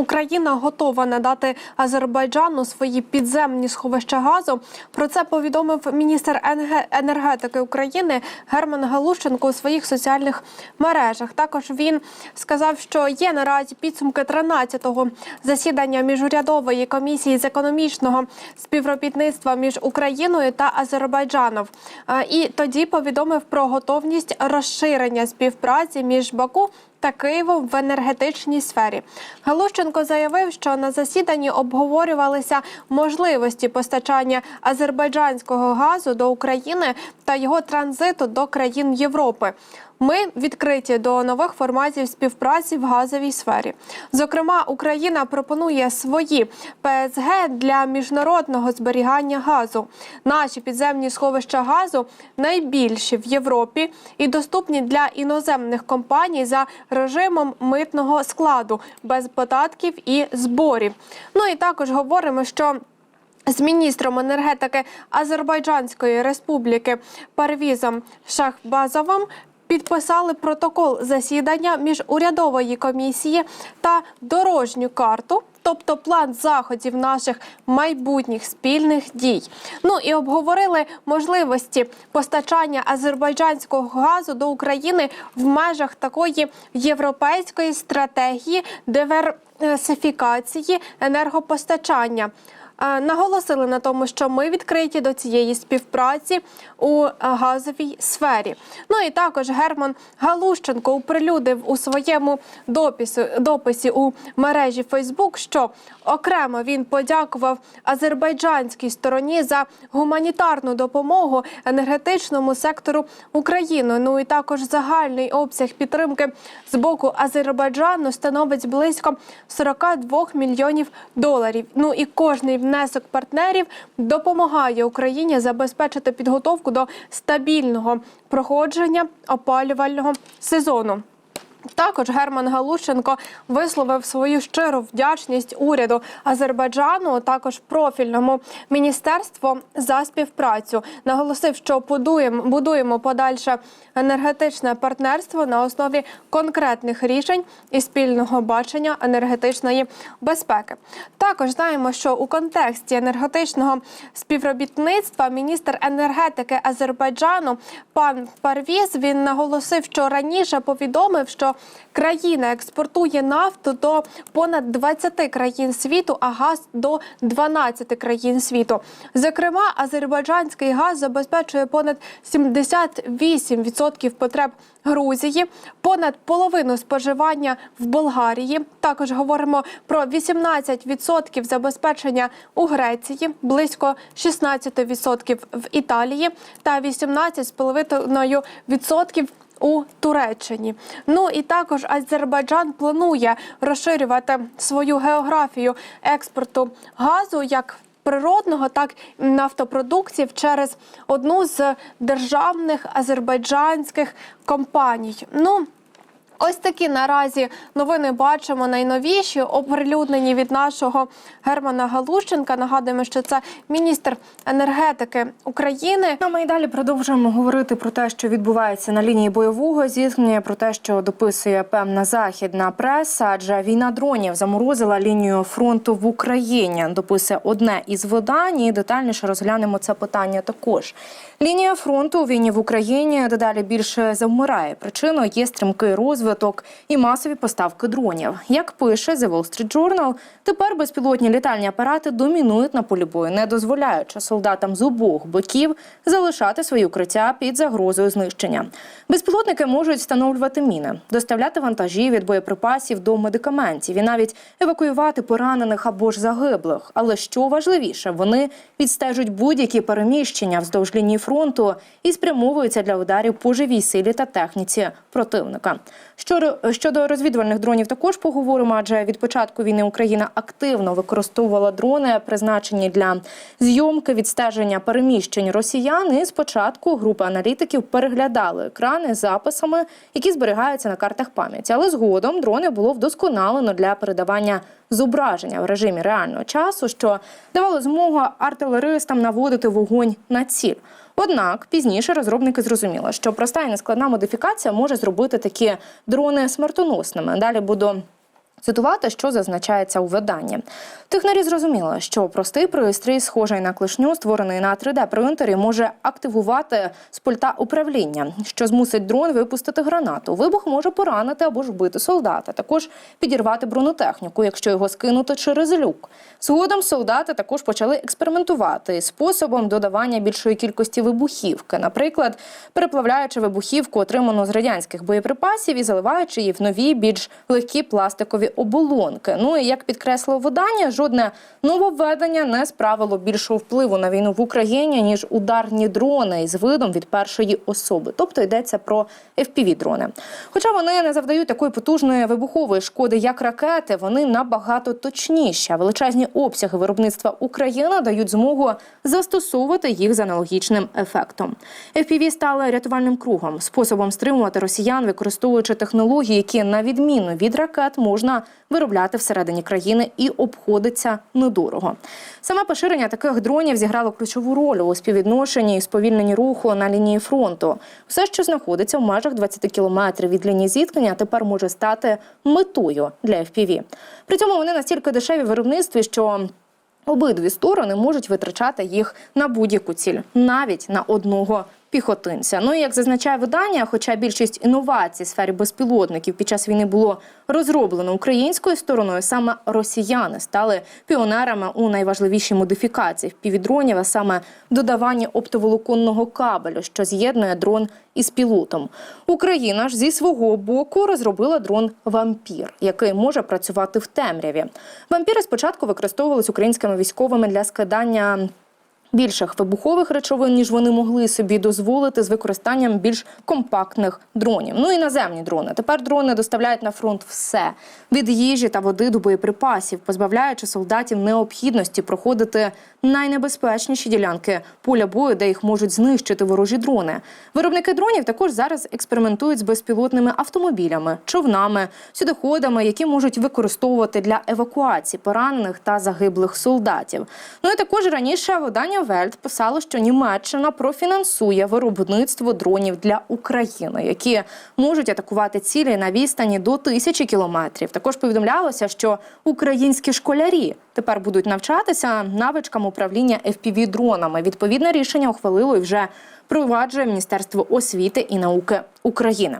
Україна готова надати Азербайджану свої підземні сховища газу. Про це повідомив міністр енергетики України Герман Галущенко у своїх соціальних мережах. Також він сказав, що є наразі підсумки 13-го засідання міжурядової комісії з економічного співробітництва між Україною та Азербайджаном. Е, І тоді повідомив про готовність розширення співпраці між Баку та Києвом в енергетичній сфері. Галущенко заявив, що на засіданні обговорювалися можливості постачання азербайджанського газу до України та його транзиту до країн Європи. Ми відкриті до нових форматів співпраці в газовій сфері. Зокрема, Україна пропонує свої ПСГ для міжнародного зберігання газу. Наші підземні сховища газу найбільші в Європі і доступні для іноземних компаній за режимом митного складу без податків і зборів. Ну і також говоримо, що з міністром енергетики Азербайджанської республіки Парвізом Шахбазовим підписали протокол засідання міжурядової комісії та дорожню карту. Тобто план заходів наших майбутніх спільних дій. Ну і обговорили можливості постачання азербайджанського газу до України в межах такої європейської стратегії диверсифікації енергопостачання. Е, Наголосили на тому, що ми відкриті до цієї співпраці у газовій сфері. Ну і також Герман Галущенко оприлюдив у своєму дописі, дописі у мережі Фейсбук, що окремо він подякував азербайджанській стороні за гуманітарну допомогу енергетичному сектору України. Ну і також загальний обсяг підтримки з боку Азербайджану становить близько 42 мільйонів доларів. Ну і кожний внесок партнерів допомагає Україні забезпечити підготовку до стабільного проходження опалювального сезону. Також Герман Галущенко висловив свою щиру вдячність уряду Азербайджану, також профільному міністерству за співпрацю. Наголосив, що будуємо, подальше енергетичне партнерство на основі конкретних рішень і спільного бачення енергетичної безпеки. Також знаємо, що у контексті енергетичного співробітництва міністр енергетики Азербайджану пан Парвіз він наголосив, що раніше повідомив, що країна експортує нафту до понад 20 країн світу, а газ до 12 країн світу. Зокрема, азербайджанський газ забезпечує понад 78% потреб Грузії, понад половину споживання в Болгарії. Також говоримо про 18% забезпечення у Греції, близько 16% в Італії та 18,5% у Туреччині. Ну і також Азербайджан планує розширювати свою географію експорту газу як природного, так і нафтопродуктів через одну з державних азербайджанських компаній. Ну Ось такі наразі новини бачимо найновіші, оприлюднені від нашого Германа Галущенка. Нагадуємо, що це міністр енергетики України. А ми і далі продовжуємо говорити про те, що відбувається на лінії бойового зіткнення, про те, що дописує певна західна преса, адже війна дронів заморозила лінію фронту в Україні. Дописує одне із видань. і Детальніше розглянемо це питання також. Лінія фронту у війні в Україні дедалі більше завмирає. Причиною є стрімкий розвиток і масові поставки дронів. Як пише The Wall Street Journal, тепер безпілотні літальні апарати домінують на полі бою, не дозволяючи солдатам з обох боків залишати свої укриття під загрозою знищення. Безпілотники можуть встановлювати міни, доставляти вантажі від боєприпасів до медикаментів і навіть евакуювати поранених або ж загиблих. Але що важливіше, вони відстежують будь-які переміщення вздовж лінії фронту і спрямовуються для ударів по живій силі та техніці противника. Щодо, розвідувальних дронів, також поговоримо, адже від початку війни Україна активно використовувала дрони, призначені для зйомки відстеження переміщень росіян. І спочатку група аналітиків переглядали екрани з записами, які зберігаються на картах пам'яті. Але згодом дрони було вдосконалено для передавання зображення в режимі реального часу, що давало змогу артилеристам наводити вогонь на ціль. Однак пізніше розробники зрозуміли, що проста і нескладна модифікація може зробити такі дрони смертоносними. Далі буду Цитувати, що зазначається у виданні. Технарі зрозуміли, що простий пристрій, схожий на клешню, створений на 3D-принтері, може активувати з пульта управління, що змусить дрон випустити гранату. Вибух може поранити або ж вбити солдата, також підірвати бронетехніку, якщо його скинути через люк. Згодом солдати також почали експериментувати способом додавання більшої кількості вибухівки, наприклад, переплавляючи вибухівку, отриману з радянських боєприпасів, і заливаючи її в нові більш легкі пластикові оболонки. Ну і як підкреслило видання, жодне нововведення не справило більшого впливу на війну в Україні ніж ударні дрони із видом від першої особи, тобто йдеться про fpv дрони. Хоча вони не завдають такої потужної вибухової шкоди, як ракети, вони набагато точніші. Величезні обсяги виробництва України дають змогу застосовувати їх з аналогічним ефектом. FPV стали рятувальним кругом, способом стримувати росіян, використовуючи технології, які на відміну від ракет можна виробляти всередині країни і обходиться недорого. Саме поширення таких дронів зіграло ключову роль у співвідношенні і сповільненні руху на лінії фронту. Все, що знаходиться в межах 20 кілометрів від лінії зіткнення, тепер може стати метою для FPV. При цьому вони настільки дешеві виробництві, що Обидві сторони можуть витрачати їх на будь-яку ціль, навіть на одного піхотинця. Ну і як зазначає видання, хоча більшість інновацій в сфері безпілотників під час війни було розроблено українською стороною, саме росіяни стали піонерами у найважливішій модифікації впівдронів, а саме додаванні оптоволоконного кабелю, що з'єднує дрон із пілотом. Україна ж зі свого боку розробила дрон Вампір, який може працювати в темряві. Вампіри спочатку використовувались українськими військовими для скидання. Більших вибухових речовин, ніж вони могли собі дозволити з використанням більш компактних дронів. Ну і наземні дрони. Тепер дрони доставляють на фронт все від їжі та води до боєприпасів, позбавляючи солдатів необхідності проходити найнебезпечніші ділянки поля бою, де їх можуть знищити ворожі дрони. Виробники дронів також зараз експериментують з безпілотними автомобілями, човнами, сюдоходами, які можуть використовувати для евакуації поранених та загиблих солдатів. Ну і також раніше видання Вельт писало, що Німеччина профінансує виробництво дронів для України, які можуть атакувати цілі на відстані до тисячі кілометрів. Також повідомлялося, що українські школярі тепер будуть навчатися навичкам управління fpv дронами. Відповідне рішення ухвалило і вже проваджує Міністерство освіти і науки України.